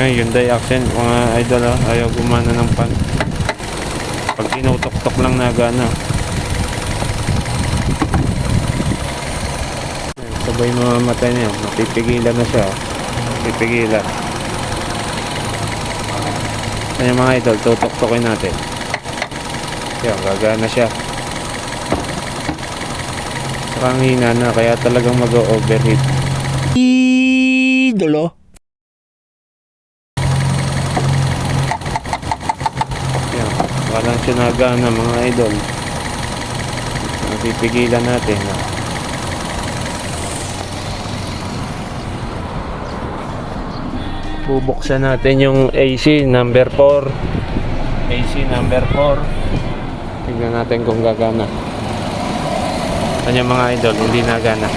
Ngayon, Hyundai Accent, mga idol, oh, ayaw gumana ng pan. Pag tinutok-tok lang na gana. Sabay mamamatay na yan. Mapipigilan na siya. Mapipigilan. Ayan mga idol, tutok-tokin natin. Yan, gagana siya. Saka ang hina na, kaya talagang mag-overheat. Idolo. Yan, walang siya nagana mga idol. Napipigilan natin. ah. Bubuksan natin yung AC number 4. AC number 4. Tingnan natin kung gagana. Kanya mga idol, hindi nagana.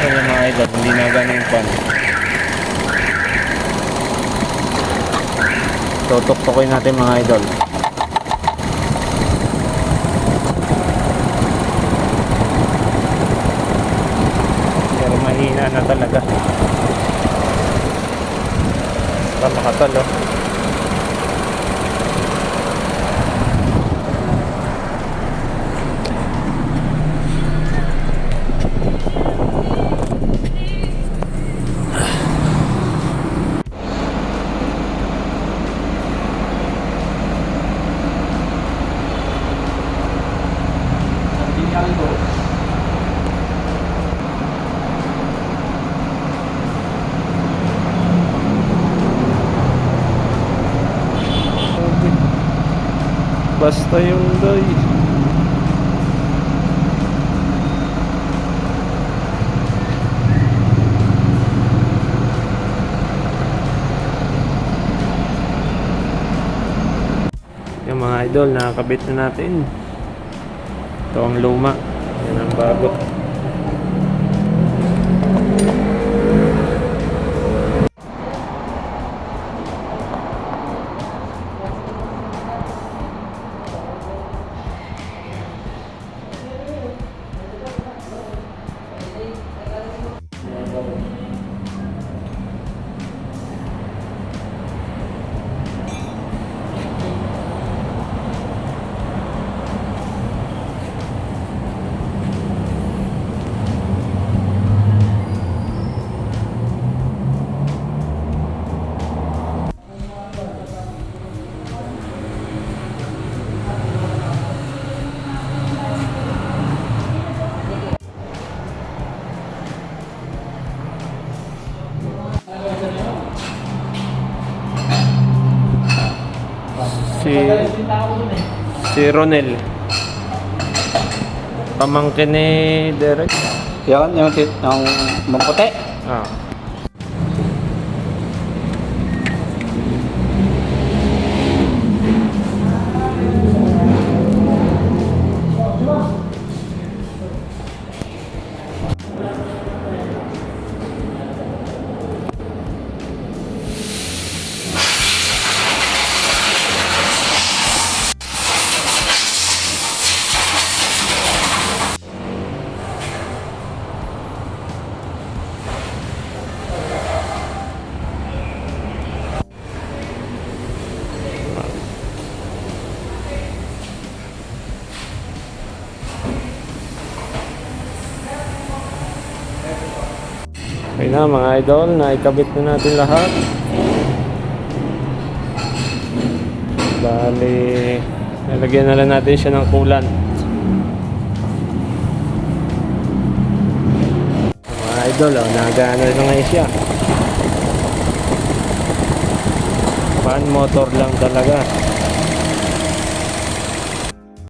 Kanya mga idol, hindi nagana yung pan. Tutok-tokin natin mga idol. Pero mahina na talaga. Pamakatal oh. Basta yung doy. Yung mga idol, nakakabit na natin. Ito ang luma. Yan ang bago. Si si Ronel. Pamangkin ni Derek. Yan, yung, tit- yung maputi. Ah. Okay na mga idol, naikabit na natin lahat. Bali, nalagyan na lang natin siya ng kulan. Mga idol, oh, nagano na ngayon siya. Fan motor lang talaga.